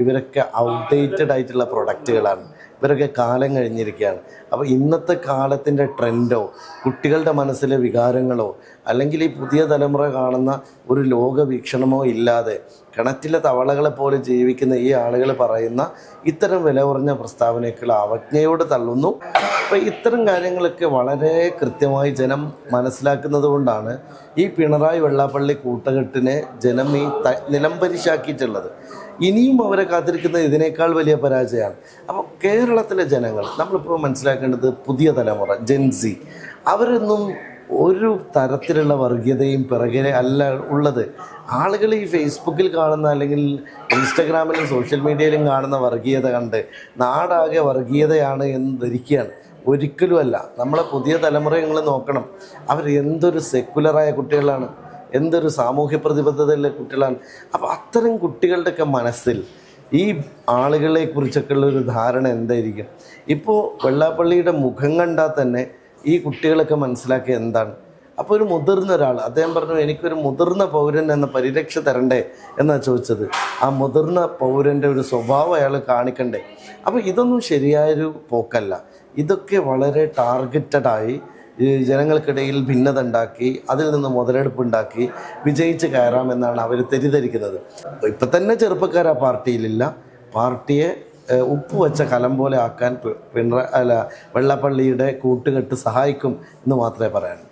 ഇവരൊക്കെ ഔട്ട്ഡേറ്റഡ് ആയിട്ടുള്ള പ്രൊഡക്റ്റുകളാണ് ഇവരൊക്കെ കാലം കഴിഞ്ഞിരിക്കുകയാണ്. അപ്പോൾ ഇന്നത്തെ കാലത്തിന്റെ ട്രെൻഡോ കുട്ടികളുടെ മനസ്സിലെ വികാരങ്ങളോ അല്ലെങ്കിൽ ഈ പുതിയ തലമുറ കാണുന്ന ഒരു ലോകവീക്ഷണമോ ഇല്ലാതെ കിണറ്റിലെ തവളകളെ പോലെ ജീവിക്കുന്ന ഈ ആളുകൾ പറയുന്ന ഇത്തരം വില കുറഞ്ഞ പ്രസ്താവനകൾ അവജ്ഞയോട് തള്ളുന്നു. അപ്പോൾ ഇത്തരം കാര്യങ്ങളൊക്കെ വളരെ കൃത്യമായി ജനം മനസ്സിലാക്കുന്നത് കൊണ്ടാണ് ഈ പിണറായി വെള്ളാപ്പള്ളി കൂട്ടുകെട്ടിനെ ജനം ഈ നിലംപരിശാക്കിയിട്ടുള്ളത്. ഇനിയും അവരെ കാത്തിരിക്കുന്നത് ഇതിനേക്കാൾ വലിയ പരാജയമാണ്. അപ്പോൾ കേരളത്തിലെ ജനങ്ങൾ നമ്മളിപ്പോൾ മനസ്സിലാക്കേണ്ടത് പുതിയ തലമുറ ജെൻസി അവരൊന്നും ഒരു തരത്തിലുള്ള വർഗീയതയും പിറകെ അല്ല ഉള്ളത്. ആളുകൾ ഈ ഫേസ്ബുക്കിൽ കാണുന്ന അല്ലെങ്കിൽ ഇൻസ്റ്റഗ്രാമിലും സോഷ്യൽ മീഡിയയിലും കാണുന്ന വർഗീയത കണ്ട് നാടാകെ വർഗീയതയാണ് എന്ന് ധരിക്കുകയാണ് ഒരിക്കലുമല്ല നമ്മളെ പുതിയ തലമുറ നിങ്ങൾ നോക്കണം. അവർ എന്തൊരു സെക്കുലറായ കുട്ടികളാണ്. എന്തൊരു സാമൂഹ്യ പ്രതിബദ്ധതയുള്ള കുട്ടികളാണ്. അപ്പോൾ അത്തരം കുട്ടികളുടെയൊക്കെ മനസ്സിൽ ഈ ആളുകളെ കുറിച്ചൊക്കെ ഉള്ളൊരു ധാരണ എന്തായിരിക്കും? ഇപ്പോൾ വെള്ളാപ്പള്ളിയുടെ മുഖം കണ്ടാൽ തന്നെ ഈ കുട്ടികളൊക്കെ മനസ്സിലാക്കിയ എന്താണ്? അപ്പോൾ ഒരു മുതിർന്ന ഒരാൾ അദ്ദേഹം പറഞ്ഞു എനിക്കൊരു മുതിർന്ന പൗരൻ എന്ന പരിരക്ഷ തരണ്ടേ? എന്നാണ് ചോദിച്ചത്. ആ മുതിർന്ന പൗരന്റെ ഒരു സ്വഭാവം അയാൾ കാണിക്കണ്ടേ? അപ്പോൾ ഇതൊന്നും ശരിയായൊരു പോക്കല്ല. ഇതൊക്കെ വളരെ ടാർഗറ്റഡായി ഈ ജനങ്ങൾക്കിടയിൽ ഭിന്നത ഉണ്ടാക്കി അതിൽ നിന്ന് മുതലെടുപ്പ് ഉണ്ടാക്കി വിജയിച്ച് കയറാമെന്നാണ് അവർ തെറ്റിദ്ധരിക്കുന്നത്. ഇപ്പം തന്നെ ചെറുപ്പക്കാർ ആ പാർട്ടിയിലില്ല. പാർട്ടിയെ ഉപ്പ് വെച്ച കലം പോലെ ആക്കാൻ പിണറായി അല്ല വെള്ളപ്പള്ളിയുടെ കൂട്ടുകെട്ട് സഹായിക്കും എന്ന് മാത്രമേ പറയാനുള്ളൂ.